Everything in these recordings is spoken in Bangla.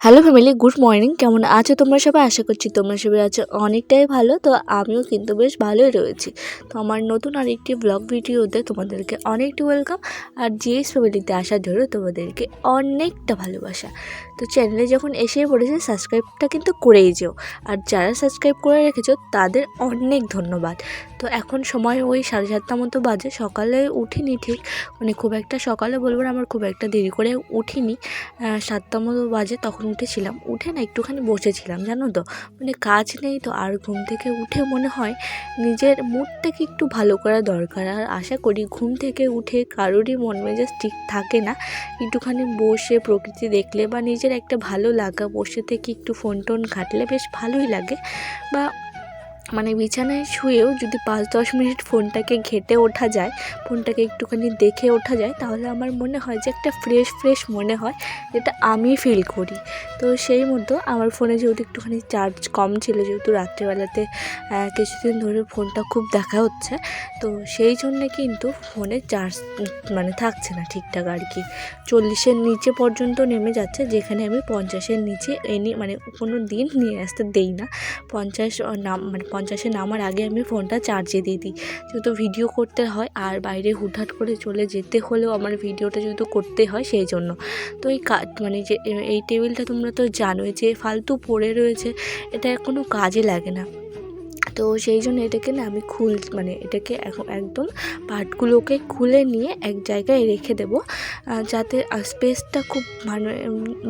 Hello family, good morning. কেমন আছো তোমরা সবাই? আশা করছি তোমরা সবাই আছো অনেকটাই ভালো। তো আমিও কিন্তু বেশ ভালোই রয়েছি। তো আমার নতুন আরেকটি ব্লগ ভিডিওতে তোমাদেরকে অনেকটি ওয়েলকাম আর জিএস ফ্যামিলিতে আসার জন্য তোমাদেরকে অনেকটা ভালোবাসা। তো চ্যানেলে যখন এসে পড়েছে সাবস্ক্রাইবটা কিন্তু করেই যেও। আর যারা সাবস্ক্রাইব করে রেখেছো, তাদের অনেক ধন্যবাদ। তো এখন সময় ওই সাড়ে সাতটা মতো বাজে, সকালে উঠিনি ঠিক মানে খুব একটা সকালে বলব না, আমার খুব একটা দেরি করে উঠিনি সাতটা মতো বাজে তখন উঠেছিলাম, উঠে না একটুখানি বসেছিলাম, জানো তো মানে কাজ নেই তো, আর ঘুম থেকে উঠে মনে হয় নিজের মুডটাকে একটু ভালো করা দরকার, আর আশা করি ঘুম থেকে উঠে কারোরই মন মেজাজ ঠিক থাকে না, একটুখানি বসে প্রকৃতি দেখলে বা নিজের একটা ভালো লাগা, বসে থেকে একটু ফোন টোন ঘাটলে বেশ ভালোই লাগে, বা মানে বিছানায় শুয়েও যদি পাঁচ দশ মিনিট ফোনটাকে ঘেটে ওঠা যায়, ফোনটাকে একটুখানি দেখে ওঠা যায়, তাহলে আমার মনে হয় যে একটা ফ্রেশ ফ্রেশ মনে হয়, যেটা আমি ফিল করি। তো সেই মতো আমার ফোনে যেহেতু একটুখানি চার্জ কম ছিল, যেহেতু রাত্রেবেলাতে কিছুদিন ধরে ফোনটা খুব দেখা হচ্ছে, তো সেই জন্যে কিন্তু ফোনে চার্জ মানে থাকছে না ঠিকঠাক আর কি। চল্লিশের নিচে পর্যন্ত নেমে যাচ্ছে, যেখানে আমি পঞ্চাশের নিচে এনি মানে কোনো দিন নিয়ে আসতে দেই না। পঞ্চাশ নাম মানে পঞ্চাশে নামার আগে আমি ফোনটা চার্জে দিয়ে দিই। যেহেতু ভিডিও করতে হয় আর বাইরে হুটহাট করে চলে যেতে হলেও আমার ভিডিওটা যেহেতু করতে হয় সেই জন্য। তো এই কাজ মানে যে, এই টেবিলটা তোমরা তো জানোই যে ফালতু পড়ে রয়েছে, এটা কোনো কাজে লাগে না। তো সেই জন্য এটাকে না আমি খুল মানে এটাকে এখন একদম পার্টগুলোকে খুলে নিয়ে এক জায়গায় রেখে দেবো। যাতে স্পেসটা খুব মানে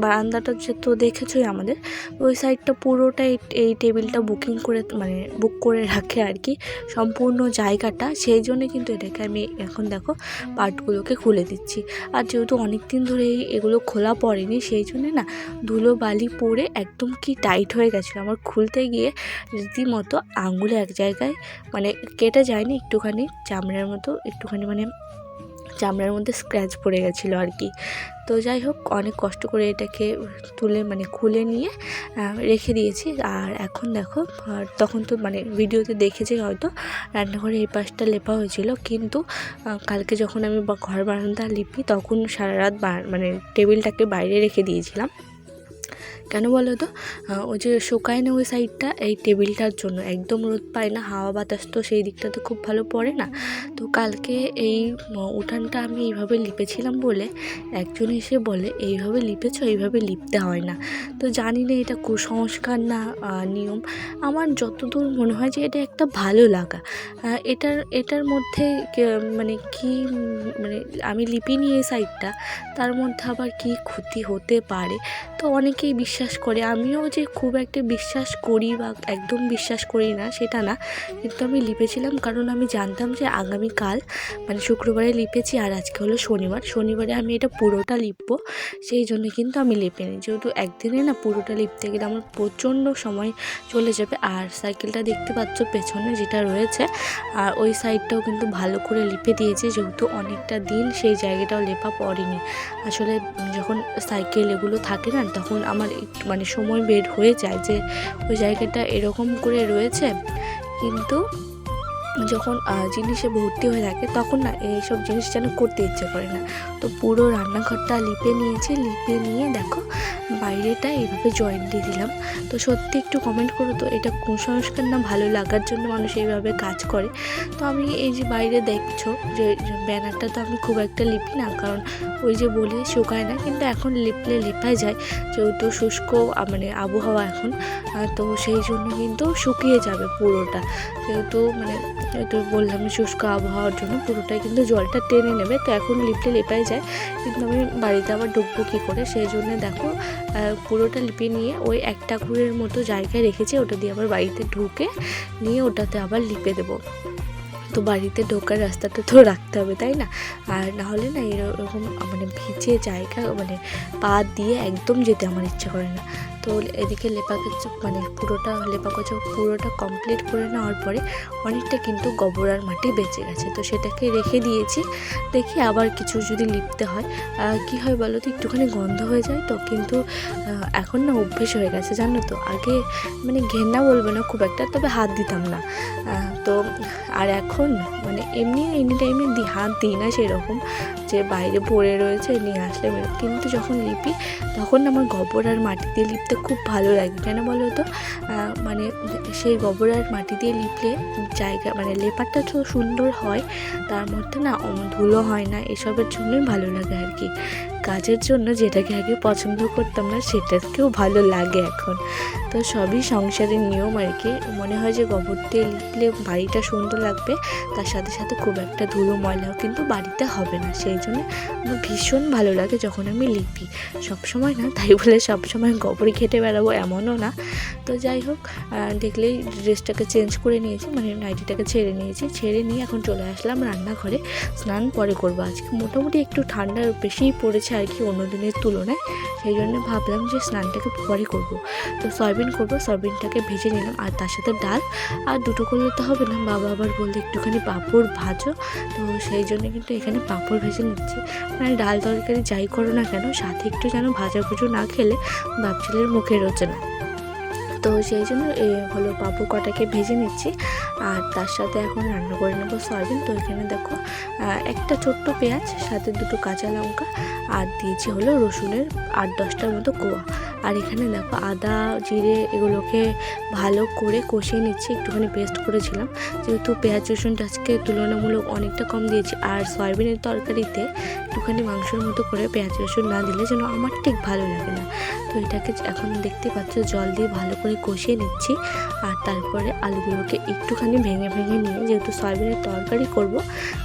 বারান্দাটা যে তো দেখেছই আমাদের, ওই সাইডটা পুরোটাই এই টেবিলটা বুকিং করে মানে বুক করে রাখে আর কি, সম্পূর্ণ জায়গাটা। সেই জন্য কিন্তু এটাকে আমি এখন দেখো পার্টগুলোকে খুলে দিচ্ছি। আর যেহেতু অনেক দিন ধরে এগুলো খোলা পড়েনি, সেই জন্য না ধুলো বালি পড়ে একদম কি টাইট হয়ে গেছিল। আমার খুলতে গিয়ে রীতিমতো আঙুলে এক জায়গায় মানে কেটে যায়নি একটুখানি চামড়ার মতো, একটুখানি মানে চামড়ার মধ্যে স্ক্র্যাচ পড়ে গেছিল আর কি। তো যাই হোক, অনেক কষ্ট করে এটাকে তুলে মানে খুলে নিয়ে রেখে দিয়েছি। আর এখন দেখো, আর তখন তো মানে ভিডিওতে দেখেছি হয়তো, রান্নাঘরে এই পাশটা লেপা হয়েছিল। কিন্তু কালকে যখন আমি ঘর বারান্দা লিপি, তখন সারা রাত মানে টেবিলটাকে বাইরে রেখে দিয়েছিলাম। কেন বলো তো? ওই যে শুকায় না ওই সাইডটা এই টেবিলটার জন্য। একদম রোদ পায় না, হাওয়া বাতাস তো সেই দিকটাতে খুব ভালো পড়ে না। তো কালকে এই উঠানটা আমি এইভাবে লিপেছিলাম বলে একজন এসে বলে, এইভাবে লিপেছ, এইভাবে লিপতে হয় না। তো জানি না এটা কুসংস্কার না নিয়ম। আমার যতদূর মনে হয় যে এটা একটা ভালো লাগা। এটার এটার মধ্যে মানে কি মানে আমি লিপিনি এই সাইডটা তার মধ্যে আবার কি ক্ষতি হতে পারে? তো অনেকেই বিশ্বাস করে, আমিও যে খুব একটা বিশ্বাস করি বা একদম বিশ্বাস করি না সেটা না, কিন্তু আমি লিপেছিলাম কারণ আমি জানতাম যে আগামীকাল মানে শুক্রবারে লিপেছি আর আজকে হলো শনিবার। শনিবারে আমি এটা পুরোটা লিপবো, সেই জন্য কিন্তু আমি লিপে নিই যেহেতু একদিনে না পুরোটা লিপতে গেলে আমার প্রচণ্ড সময় চলে যাবে আর সাইকেলটা দেখতে পাচ্ছ পেছনে যেটা রয়েছে, আর ওই সাইডটাও কিন্তু ভালো করে লিপে দিয়েছে যেহেতু অনেকটা দিন সেই জায়গাটাও লেপা পড়েনি। আসলে যখন সাইকেল এগুলো থাকে না, তখন আমার মানে সময় বের হয়ে যায় যে ওই জায়গাটা এরকম করে রয়েছে। কিন্তু যখন জিনিসে ভর্তি হয়ে থাকে তখন না এইসব জিনিস যেন করতে ইচ্ছে করে না। তো পুরো রান্নাঘরটা লিপে নিয়েছে, লিপে নিয়ে দেখো বাইরেটা এইভাবে জয়েন্ট দিয়ে দিলাম। তো সত্যি একটু কমেন্ট করো তো, এটা কুসংস্কার না ভালো লাগার জন্য মানুষ এইভাবে কাজ করে? তো আমি এই যে বাইরে দেখছ যে ব্যানারটা তো আমি খুব একটা লিপি না, কারণ ওই যে বলে শুকায় না, কিন্তু এখন লিপলে লিপাই যায় যেহেতু শুষ্ক মানে আবহাওয়া এখন তো সেই জন্য কিন্তু শুকিয়ে যাবে পুরোটা। যেহেতু মানে যেহেতু বললাম শুষ্ক আবহাওয়ার জন্য পুরোটাই কিন্তু জলটা টেনে নেবে, তো এখন লিপলে লেপাই যায়, কিন্তু আমি বাড়িতে আবার ঢুকবো কী করে? সেই জন্য দেখো পুরোটা লিপে নিয়ে ওই একটা কুড়ের মতো জায়গায় রেখেছি, ওটা দিয়ে আবার বাড়িতে ঢুকে নিয়ে ওটাতে আবার লিপে দেবো। তো বাড়িতে ঢোকার রাস্তাটা তো রাখতে হবে, তাই না? আর না হলে না এরকম মানে ভিজে জায়গা মানে পা দিয়ে একদম যেতে আমার ইচ্ছা করে না। তো এদিকে লেপা কাজ মানে পুরোটা লেপা কাজ পুরোটা কমপ্লিট করে নেওয়ার পরে অনেকটা কিন্তু গোবরার মাটি বেঁচে গেছে। তো সেটাকে রেখে দিয়েছি, দেখি আবার কিছু যদি লিপতে হয়। কি হয় বলো তো, একটুখানি গন্ধ হয়ে যায় তো কিন্তু এখন না অভ্যেস হয়ে গেছে, জানো তো? আগে মানে ঘেন্না বলবে না খুব একটা, তবে হাত দিতাম না। তো, আর এখন মানে এমনি এনি টাইমে দি হাত দিই না সেরকম যে বাইরে পড়ে রয়েছে নিয়ে আসলে কিন্তু যখন লিপি, তখন আমার গোবর আর মাটি দিয়ে লিপতে খুব ভালো লাগে। কেন বলো তো? মানে সেই গোবর আর মাটি দিয়ে লিপলে জায়গা মানে লেপারটা তো সুন্দর হয়, তার মধ্যে না ধুলো হয় না, এসবের জন্যই ভালো লাগে আর কি। কাজের জন্য যেটাকে আগে পছন্দ করতাম না সেটাকেও ভালো লাগে এখন। তো সবই সংসারের নিয়ম আর কি। মনে হয় যে গোবর দিয়ে লিপলে বাড়িটা সুন্দর লাগবে, তার সাথে সাথে খুব একটা ধুলো ময়লাও কিন্তু বাড়িতে হবে না। সেই জন্য আমার ভীষণ ভালো লাগে যখন আমি লিপি। সবসময় না, তাই বলে সবসময় গোবর ঘেটে বেড়াবো এমনও না। তো যাই হোক দেখলেই ড্রেসটাকে চেঞ্জ করে নিয়েছি মানে নাইটিটাকে ছেড়ে নিয়েছি। ছেড়ে নিয়ে এখন চলে আসলাম রান্নাঘরে। স্নান পরে করব আজকে। মোটামুটি একটু ঠান্ডা বেশিই পড়েছে আর কি অন্য দিনের তুলনায়। সেই জন্য ভাবলাম যে স্নানটাকে পরে করব। তো সয়াবিন করব, সয়াবিনটাকে ভেজে নিলাম, আর তার সাথে ডাল। আর দুটো করলে তো হবে না, বাবা আবার বললে একটুখানি পাঁপড় ভাজো। তো সেই জন্য কিন্তু এখানে পাঁপড় ভেজে নিচ্ছি। মানে ডাল তরকারি যাই করো না কেন, সাথে একটু যেন ভাজা ভুজো না খেলে বাপছেলের মুখে রোচে না। তো সেই জন্য এ হলো পাপড় কটাকে ভেজে নিচ্ছি। আর তার সাথে এখন রান্না করে নেব সয়াবিন। তো এখানে দেখো একটা ছোট্ট পেঁয়াজ, সাথে দুটো কাঁচা লঙ্কা, আর দিয়েছি হলো রসুনের আট দশটার মতো কোয়া। আর এখানে দেখো আদা, জিরে এগুলোকে ভালো করে কষিয়ে নিচ্ছি। একটুখানি পেস্ট করেছিলাম। যেহেতু পেঁয়াজ রসুনটা আজকে তুলনামূলক অনেকটা কম দিয়েছি, আর সয়াবিনের তরকারিতে একটুখানি মাংসের মতো করে পেঁয়াজ রসুন না দিলে যেন আমার ঠিক ভালো লাগে না। তো এটাকে এখন দেখতে পাচ্ছ, জল দিয়ে ভালো করে কষিয়ে নিচ্ছি। আর তারপরে আলুগুলোকে একটুখানি ভেঙে ভেঙে নিয়ে, যেহেতু সয়াবিনের তরকারি করব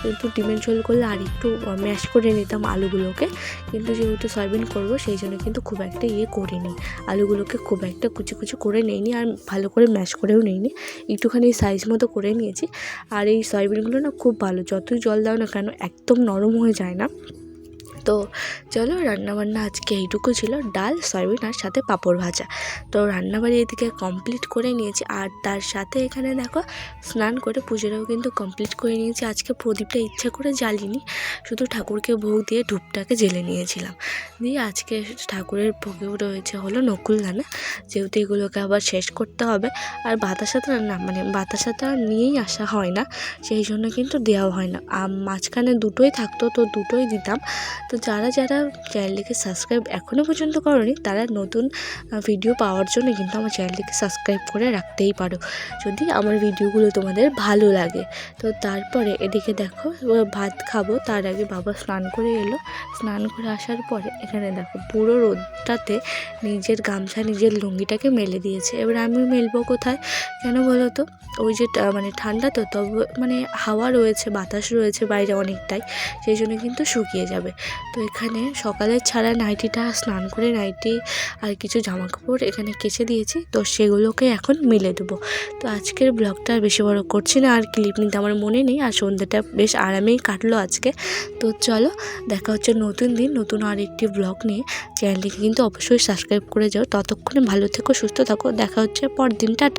কিন্তু ডিমের ঝোল করলে আর একটু ম্যাশ করে নিতাম আলুগুলোকে। কিন্তু যেহেতু সয়াবিন করব, সেই জন্য কিন্তু খুব একটা ইয়ে করিনি। আলুগুলোকে খুব একটা কুচি কুচি করে নিইনি আর ভালো করে ম্যাশ করেও নিইনি। একটুখানি সাইজ মতো করে নিয়েছি। আর এই সয়াবিনগুলো না খুব ভালো, যতই জল দাও না কেন, একদম নরম হয়ে যায় না। তো চলো রান্নাবান্না আজকে এইটুকু ছিল। ডাল, সয়াবিন আর সাথে পাঁপড় ভাজা। তো রান্নাবাড়ি এদিকে কমপ্লিট করে নিয়েছি। আর তার সাথে এখানে দেখো, স্নান করে পুজোটাও কিন্তু কমপ্লিট করে নিয়েছি। আজকে প্রদীপটা ইচ্ছা করে জ্বালিনি। শুধু ঠাকুরকে ভোগ দিয়ে ধূপটাকে জেলে নিয়েছিলাম। দিয়ে আজকে ঠাকুরের ভোগেও রয়েছে হলো নকুলদানা যেহেতু এগুলোকে আবার শেষ করতে হবে। আর বাতাসাটা না মানে বাতাসাটা নিয়েই আসা হয় না। সেই জন্য কিন্তু দেওয়া হয় না। মাঝখানে দুটোই থাকতো, তো দুটোই দিতাম। তো যারা যারা চ্যানেলটিকে সাবস্ক্রাইব এখনও পর্যন্ত করনি, তারা নতুন ভিডিও পাওয়ার জন্য কিন্তু আমার চ্যানেলটিকে সাবস্ক্রাইব করে রাখতেই পারো। যদি আমার ভিডিওগুলো তোমাদের ভালো লাগে। তো তারপরে এদিকে দেখো ভাত খাব, তার আগে বাবা স্নান করে এলো। স্নান করে আসার পরে এখানে দেখো, পুরো রোদটাতে নিজের গামছা, নিজের লুঙ্গিটাকে মেলে দিয়েছে। এবার আমি মেলবো কোথায়? কেন বলো তো ওই যে মানে ঠান্ডা তো, তবে মানে হাওয়া রয়েছে, বাতাস রয়েছে বাইরে অনেকটাই, সেই জন্য কিন্তু শুকিয়ে যাবে। তো এখানে সকালে ছাড়া নাইটিটা, স্নান করে নাইটি আর কিছু জামা কাপড় এখানে কেচে দিয়েছি। তো সেগুলোকে এখন মিলে দেবো। তো আজকের ব্লগটা বেশি বড় করছি না, আর ক্লিপ নিতে আমার মনে নেই, আর সন্ধ্যাটা বেশ আরামেই কাটলো আজকে। তো চলো, দেখা হচ্ছে নতুন দিন, নতুন আর একটি ব্লগ নিয়ে। চ্যানেলটিকে কিন্তু অবশ্যই সাবস্ক্রাইব করে যাও। ততক্ষণে ভালো থেকো, সুস্থ থাকো। দেখা হচ্ছে পরদিন, টাটা।